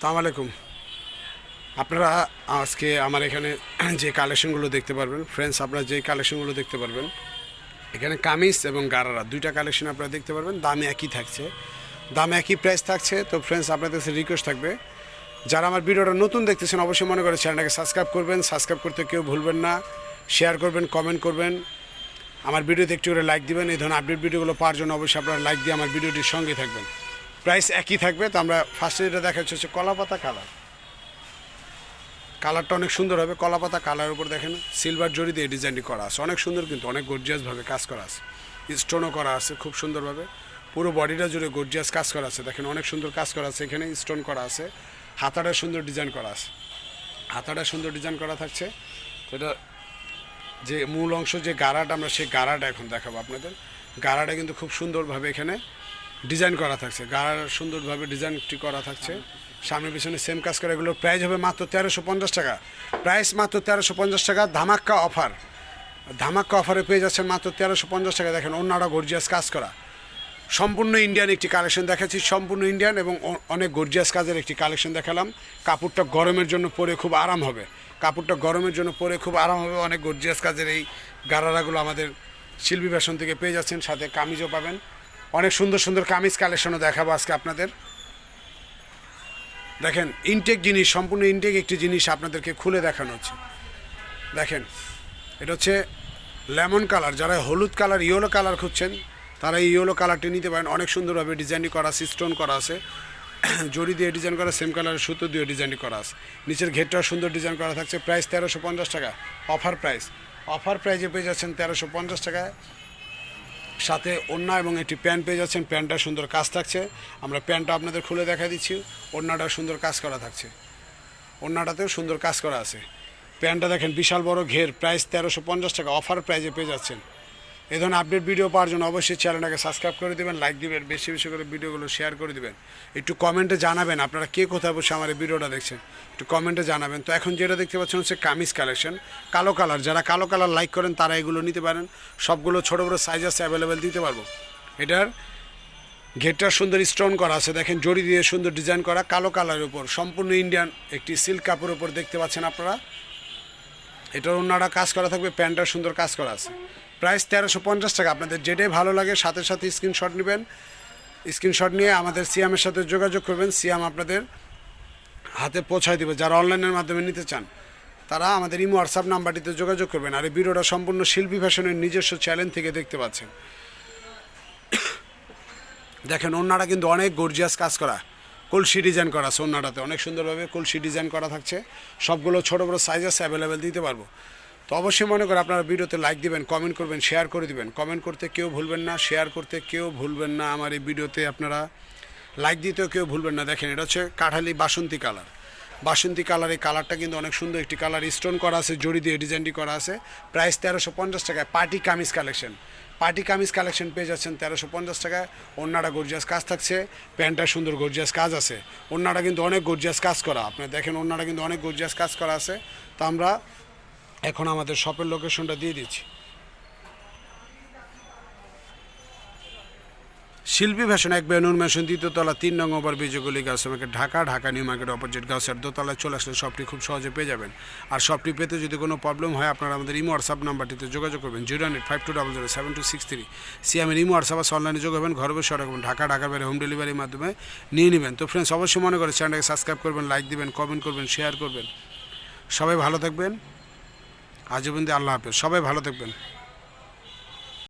সালাম আলাইকুম। আপনারা আজকে আমার এখানে যে কালেকশনগুলো দেখতে পারবেন ফ্রেন্ডস আপনারা যে কালেকশনগুলো দেখতে পারবেন, এখানে কামিজ এবং গারারা, দুইটা কালেকশন আপনারা দেখতে পারবেন, দাম একই থাকছে। দাম একই প্রাইস থাকছে, তো ফ্রেন্ডস আপনাদের কাছে রিকোয়েস্ট থাকবে। যারা আমার ভিডিওটা নতুন দেখতেছেন, অবশ্যই মনে করে চ্যানেলটাকে সাবস্ক্রাইব করবেন সাবস্ক্রাইব করতে কেউ ভুলবেন না শেয়ার করবেন কমেন্ট করবেন। আমার ভিডিওতে একটু করে লাইক দিবেন, এই ধরনের আপডেট ভিডিওগুলো পাওয়ার জন্য অবশ্যই আপনারা লাইক দিয়ে আমার ভিডিওটির সঙ্গে থাকবেন। প্রাইস একই থাকবে, তো আমরা ফার্স্টে যেটা দেখাচ্ছি হচ্ছে কলাপাতা কালার কালারটা অনেক সুন্দর হবে কলাপাতা কালার উপর দেখেন সিলভার জরি দিয়ে ডিজাইনটি করা আছে। অনেক সুন্দর কিন্তু, অনেক গর্জিয়াসভাবে কাজ করা আছে। স্টোনও করা আছে, খুব সুন্দরভাবে। পুরো বডিটা জুড়ে গর্জিয়াস কাজ করা আছে। দেখেন, অনেক সুন্দর কাজ করা আছে এখানে স্টোন করা আছে। হাতাটা সুন্দর ডিজাইন করা আছে। হাতাটা সুন্দর ডিজাইন করা থাকছে। এটা যে মূল অংশ, যে গাড়াটা, আমরা সেই গাড়াটা এখন দেখাবো আপনাদের। গাড়াটা কিন্তু খুব সুন্দরভাবে এখানে ডিজাইন করা থাকছে। গাড়ার সুন্দরভাবে ডিজাইনটি করা থাকছে। সামনে পিছনে সেম কাজ করে। এগুলোর প্রাইস হবে মাত্র তেরোশো পঞ্চাশ টাকা। প্রাইস মাত্র তেরোশো পঞ্চাশ টাকা। ধামাক্কা অফার ধামাক্কা অফারে পেয়ে যাচ্ছেন মাত্র তেরোশো পঞ্চাশ টাকা। দেখেন, অন্যরা গর্জিয়াস কাজ করা। সম্পূর্ণ ইন্ডিয়ান একটি কালেকশন দেখাচ্ছি। সম্পূর্ণ ইন্ডিয়ান এবং অনেক গর্জিয়াস কাজের একটি কালেকশন দেখালাম। কাপড়টা গরমের জন্য পরে খুব আরাম হবে। কাপড়টা গরমের জন্য পরে খুব আরাম হবে। অনেক গর্জিয়াস কাজের এই গারারাগুলো আমাদের শিল্পী ফ্যাশন থেকে পেয়ে যাচ্ছেন। সাথে কামিজও পাবেন। অনেক সুন্দর সুন্দর কামিজ কালেকশনও দেখাবো আজকে আপনাদের। দেখেন ইনটেক জিনিস, সম্পূর্ণ ইনটেক একটি জিনিস আপনাদেরকে খুলে দেখানো হচ্ছে। দেখেন, এটা হচ্ছে লেমন কালার। যারা হলুদ কালার, ইয়েলো কালার খুঁজছেন, তারা এই ইয়েলো কালারটি নিতে পারেন। অনেক সুন্দরভাবে ডিজাইনটি করা আছে স্টোন করা আছে। জড়ি দিয়ে ডিজাইন করা সেম কালারের সুতো দিয়ে ডিজাইনটি করা আছে। নিচের ঘেরটাও সুন্দর ডিজাইন করা থাকছে। প্রাইস তেরোশো পঞ্চাশ টাকা অফার প্রাইস অফার প্রাইজে পেয়ে যাচ্ছেন তেরোশো পঞ্চাশ টাকায়। সাথে ওড়না এবং একটি প্যান্ট পেয়ে যাচ্ছেন। প্যান্টটা সুন্দর কাজ থাকছে। আমরা প্যান্টটা আপনাদের খুলে দেখা দিচ্ছি। ওড়নাটা সুন্দর কাজ করা থাকছে। ওড়নাটাতেও সুন্দর কাজ করা আছে। প্যান্টটা দেখেন, বিশাল বড় ঘের। প্রাইস তেরোশো পঞ্চাশ টাকা। অফার প্রাইজে পেয়ে যাচ্ছেন। এই ধরনের আপডেট ভিডিও পাওয়ার জন্য অবশ্যই চ্যানেলটাকে সাবস্ক্রাইব করে দেবেন লাইক দিবেন, বেশি বেশি করে ভিডিওগুলো শেয়ার করে দিবেন। একটু কমেন্টে জানাবেন আপনারা কে কোথায় বসে আমার এই ভিডিওটা দেখছেন। একটু কমেন্টে জানাবেন। তো এখন যেটা দেখতে পাচ্ছেন হচ্ছে কামিজ কালেকশন কালো কালার যারা কালো কালার লাইক করেন, তারা এগুলো নিতে পারেন। সবগুলো ছোটো বড়ো সাইজ আছে অ্যাভেলেবেল দিতে পারব। এটার ঘেরটার সুন্দর স্টোন করা আছে। দেখেন জড়ি দিয়ে সুন্দর ডিজাইন করা। কালো কালারের উপর, সম্পূর্ণ ইন্ডিয়ান একটি সিল্ক কাপড়ের উপর দেখতে পাচ্ছেন আপনারা। এটার অন্যরা কাজ করা থাকবে প্যান্টটা সুন্দর কাজ করা আছে। প্রাইস তেরোশো পঞ্চাশ টাকা। আপনাদের যেটাই ভালো লাগে, সাথে সাথে স্ক্রিনশট নেবেন। স্ক্রিনশট নিয়ে আমাদের সিয়ামের সাথে যোগাযোগ করবেন, সিয়াম আপনাদের হাতে পৌঁছায় দেবে। যারা অনলাইনের মাধ্যমে নিতে চান, তারা আমাদের ইমো, হোয়াটসঅ্যাপ নাম্বারটিতে যোগাযোগ করবেন। আর এই ভিডিওটা সম্পূর্ণ শিল্পী ফ্যাশনের নিজস্ব চ্যানেল থেকে দেখতে পাচ্ছেন। দেখেন ওনারা কিন্তু অনেক গর্জিয়াস কাজ করা। কলসি ডিজাইন করা আছে ওনাটাতে অনেক সুন্দরভাবে কলসি ডিজাইন করা থাকছে। সবগুলো ছোটো বড়ো সাইজ আছে অ্যাভেলেবেল দিতে পারব। তো অবশ্যই মনে করে আপনারা ভিডিওতে লাইক দিবেন কমেন্ট করবেন শেয়ার করে দিবেন। কমেন্ট করতে কেউ ভুলবেন না শেয়ার করতে কেউ ভুলবেন না। আমার এই ভিডিওতে আপনারা লাইক দিতেও কেউ ভুলবেন না। দেখেন, এটা হচ্ছে কাঠালি বাসন্তী কালার। বাসন্তী কালার, এই কালারটা কিন্তু অনেক সুন্দর একটি কালার। স্টোন করা আছে, জড়ি দিয়ে ডিজাইনটি করা আছে। প্রাইস তেরোশো পঞ্চাশ টাকায় party kameez collection party kameez collection পেয়ে যাচ্ছেন তেরোশো পঞ্চাশ টাকায়। অন্যটা গর্জিয়াস কাজ থাকছে। প্যান্টটা সুন্দর গর্জিয়াস কাজ আছে। অন্যটা কিন্তু অনেক গর্জিয়াস কাজ করা। আপনার দেখেন অন্যটা কিন্তু অনেক গর্জিয়াস কাজ করা আছে। তো আমরা এখন আমাদের শপের লোকেশনটা দিয়ে দিচ্ছি। শিল্পী ফ্যাশন এক বেনুর মেশন দ্বিতীয়তলা তিন নং ওভার বিজয়গুলি আমাকে Dhaka Dhaka new market opposite গাছের দোতলায় চলে আসলে শপটি খুব সহজে পেয়ে যাবেন। আর শপটি পেতে যদি কোনো প্রবলেম হয়, আপনারা আমাদের ইমো হোয়াটসঅ্যাপ নাম্বারটিতে যোগাযোগ করবেন, zero eight five two double zero seven two six three. সিএমের imo WhatsApp অনলাইনে যোগ হবেন, ঘর বসে করবেন, ঢাকা ঢাকার বাইরে হোম ডেলিভারির মাধ্যমে নিয়ে নেবেন। তো ফ্রেন্ডস অবশ্যই মনে করে চ্যানেলটাকে সাবস্ক্রাইব করবেন লাইক দিবেন কমেন্ট করবেন শেয়ার করবেন। সবাই ভালো থাকবেন। আজ পর্যন্ত আল্লাহ হাফেজ। সবাই ভালো থাকবেন।